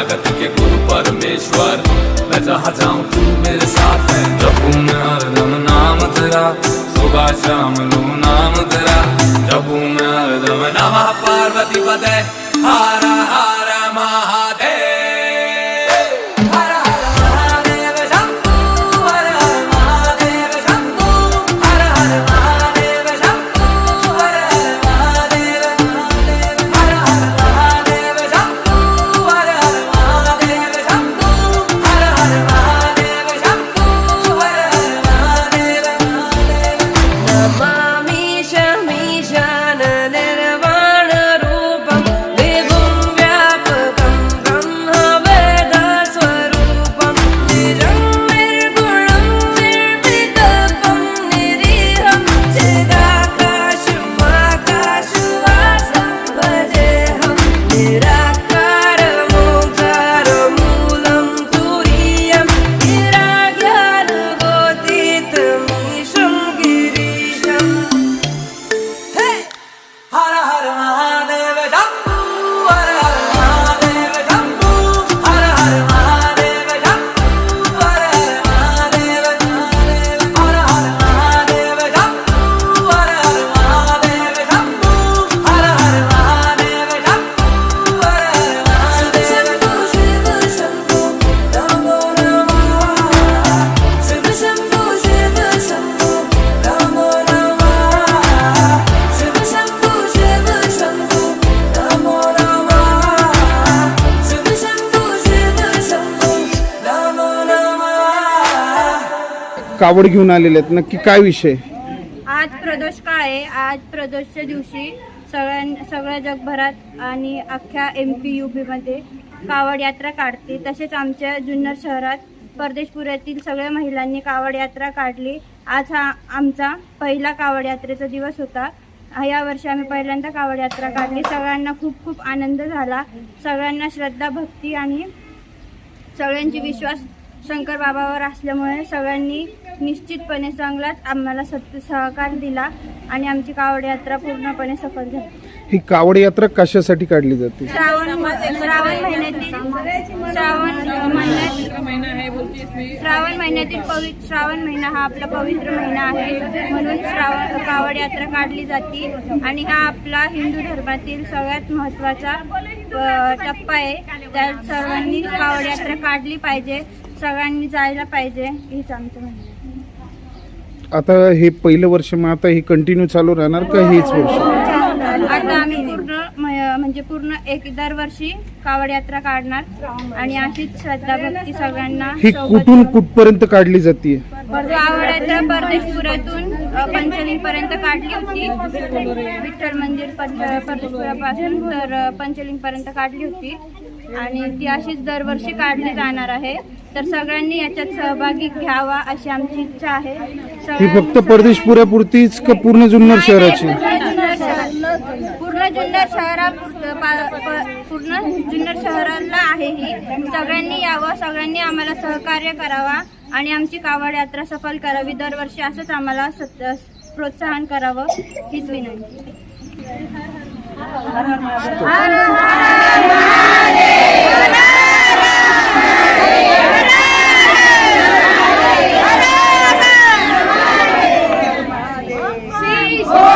जगत के गुरु परमेश्वर। मैं जहाँ जाऊँ, तू मेरे साथ है। जपू मैं हरदम नाम तेरा, सुबह शाम लू नाम तेरा। जपू मैं हरदम नमः पार्वती पते हार हर कावड घेऊन आलेले आहेत. नक्की काय विषय? आज प्रदोष काय आहे? आज प्रदोषच्या दिवशी सगळ्यां सगळ्या जगभरात आणि अख्ख्या एम पी यू पीमध्ये कावड यात्रा काढते. तसेच आमच्या जुन्नर शहरात परदेशपुऱ्यातील सगळ्या महिलांनी कावड यात्रा काढली. आज हा आमचा पहिला कावड यात्रेचा दिवस होता. या वर्षी आम्ही पहिल्यांदा कावड यात्रा काढली. सगळ्यांना खूप खूप आनंद झाला. सगळ्यांना श्रद्धा भक्ती आणि सगळ्यांची विश्वास शंकर बाबावर असल्यामुळे सगळ्यांनी निश्चितपणे चांगलाच आम्हाला सत सहकार दिला आणि आमची कावड यात्रा पूर्णपणे सफल झाली. ही कावड यात्रा कशासाठी काढली जाते? श्रावण श्रावण महिन्यातील श्रावण महिन्यात श्रावण महिन्यातील पवित्र श्रावण महिना हा आपला पवित्र महिना आहे. म्हणून श्रावण कावड यात्रा काढली जाते आणि हा आपला हिंदू धर्मातील सगळ्यात महत्त्वाचा टप्पा आहे. त्यात सर्वांनी कावड यात्रा काढली पाहिजे. सगळ्यांनी जायला पाहिजे हेच आमचं म्हणणं. आता हे पहिलं वर्ष मग आता हे कंटिन्यू चालू राहणार का हेच वर्ष? आता आम्ही पूर्ण म्हणजे पूर्ण एक दरवर्षी कावड यात्रा काढणार आणि अशीच श्रद्धा भक्ती सगळ्यांना ही कुठून कुठपर्यंत काढली जाते कावड यात्रा परदेशपुरातून पंचलिंग पर्यंत काढली होती. विठ्ठल मंदिर परदेशपुरापासून तर पंचलिंग पर्यंत काढली होती. आणि ती अशीच दरवर्षी काढली जाणार आहे. तर सगळ्यांनी याच्यात सहभागी घ्यावा अशी आमची इच्छा आहे. ही फक्त परदेशपुऱ्यापुरतीच का पूर्ण जुन्नर शहराची? पूर्ण जुन्नर शहर- पूर्ण जुन्नर शहरा पूर्ण जुन्नर शहराला आहे ही. सगळ्यांनी यावं सगळ्यांनी आम्हाला सहकार्य करावा आणि आमची कावड यात्रा सफल करावी. दरवर्षी असंच आम्हाला प्रोत्साहन करावं हीच विनंती. oh